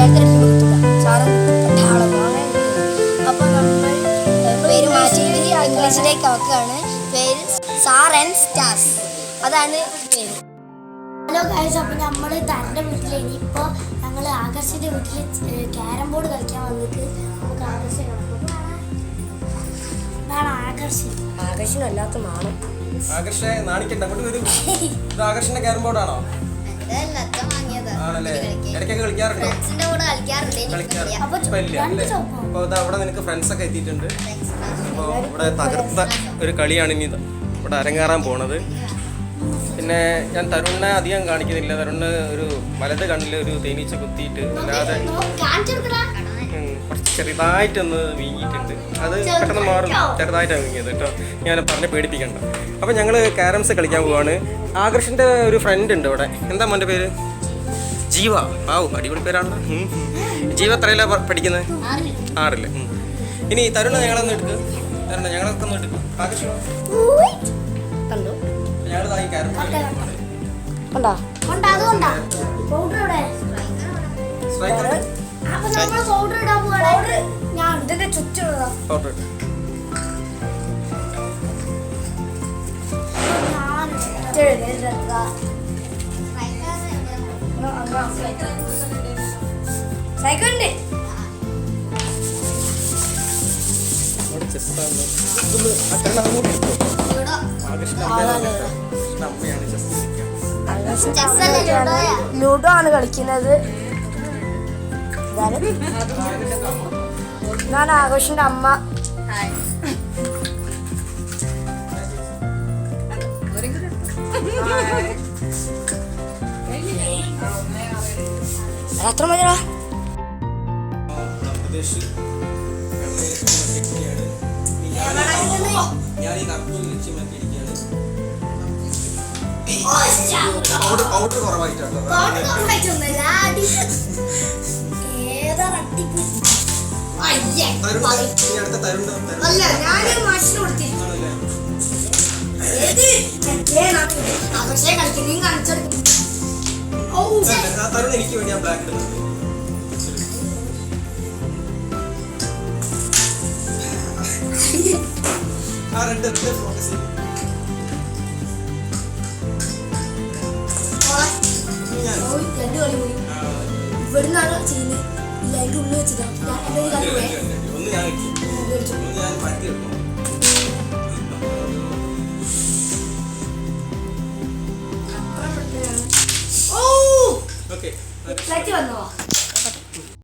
മലയാളത്തിൽ എനിക്ക് കൊടുത്തില്ല സാറ് അങ്ങനെ അപ്പോൾ നമ്മൾ പേര് മാറ്റി ഇംഗ്ലീഷിലേക്ക് ആക്കുകയാണ്. പേര് സാർ ആൻഡ് സ്റ്റാർസ്. അതാണ് പേര്. ഹലോ ഗൈസ് അപ്പോൾ നമ്മൾ തന്റെ വീട്ടിൽ ഇനിയിപ്പോൾ ഞങ്ങൾ ആകർഷിന്റെ വീട്ടിൽ ക്യാരം ബോർഡ് കളിക്കാൻ വന്നിട്ട് നമുക്ക് ആകർഷ കാണാം. ആകർഷി ആകർഷണം അല്ലാത്ത നാണം. ആകർഷ നാണിക്കണ്ട അങ്ങോട്ട് വരൂ. ഇത് ആകർഷിന്റെ ക്യാരം ബോർഡാണോ? ആണല്ലേ? കളിക്കാറുണ്ടോ? ഫ്രണ്ട്സിന്റെ കൂടെ കളിക്കാറുണ്ട് കളിക്കാറ്. അപ്പൊ ഇപ്പൊ ഇല്ല രണ്ട് അല്ലേ ചോപ്പോ? അപ്പൊ ഇതാ അവിടെ നിനക്ക് ഫ്രണ്ട്സ് ഒക്കെ എത്തിയിട്ടുണ്ട്. അപ്പോൾ ഇവിടെ തകർത്ത ഒരു കളിയാണ് ഇനി ഇത്. ഇവിടെ അരങ്ങേറാൻ പോണത്. പിന്നെ ഞാൻ തരുണിനെ അധികം കാണിക്കുന്നില്ല. തരുണിന് ഒരു വലത് കണ്ണിൽ ഒരു തേനീച്ച കുത്തിയിട്ട് അല്ലാതെ ഉം, കുറച്ച് ചെറുതായിട്ടൊന്ന് വീങ്ങിയിട്ടുണ്ട്. അത് പെട്ടെന്ന് മാറും. ചെറുതായിട്ടാണ് വീങ്ങിയത് കേട്ടോ. ഞാൻ പറഞ്ഞ് പേടിപ്പിക്കണ്ട. അപ്പം ഞങ്ങൾ ക്യാരംസ് കളിക്കാൻ പോവാണ്. ആകർഷിന്റെ ഒരു ഫ്രണ്ട് ഉണ്ട് ഇവിടെ. എന്താ മോന്റെ പേര്? ജീവ. ആവു അടിപൊളി പേരാണ്. ജീവ എത്രയിലാണ് പ- പഠിക്കുന്നത്? ആറിൽ. ഉം. ഇനി തരുണ ഞങ്ങളൊന്ന് എടുക്ക്. തരുണ ഞങ്ങളൊക്കെ ഒന്ന് എടുക്കുക ആകർഷ ചെസ് കളിക്കുക ലൂഡോ ആണ് കളിക്കുന്നത്. ഞാൻ ആഘോഷിന്റെ അമ്മ. മതിയാ പ്രദേശ് ഞാൻ ഈ പൗഡർ പൗഡർ കുറവായിട്ടാണ് അല്ല ഞാൻ മാഷിന് കളിക്കുന്നതും കാണിച്ചെടുക്കും തരുൺ എനിക്ക് വേണ്ടി ഞാൻ ബ്ലാക്ക് ആ റെഡ് ഫോക്കസ് ചെയ്യും ഇവിടുന്നാണ് ചെയ്യുന്നത്. ഇല്ല അതിന്റെ ഉള്ളിൽ വെച്ചിട്ടാണ്. ഒന്ന് ഞാൻ വെക്കും. 来这边喏。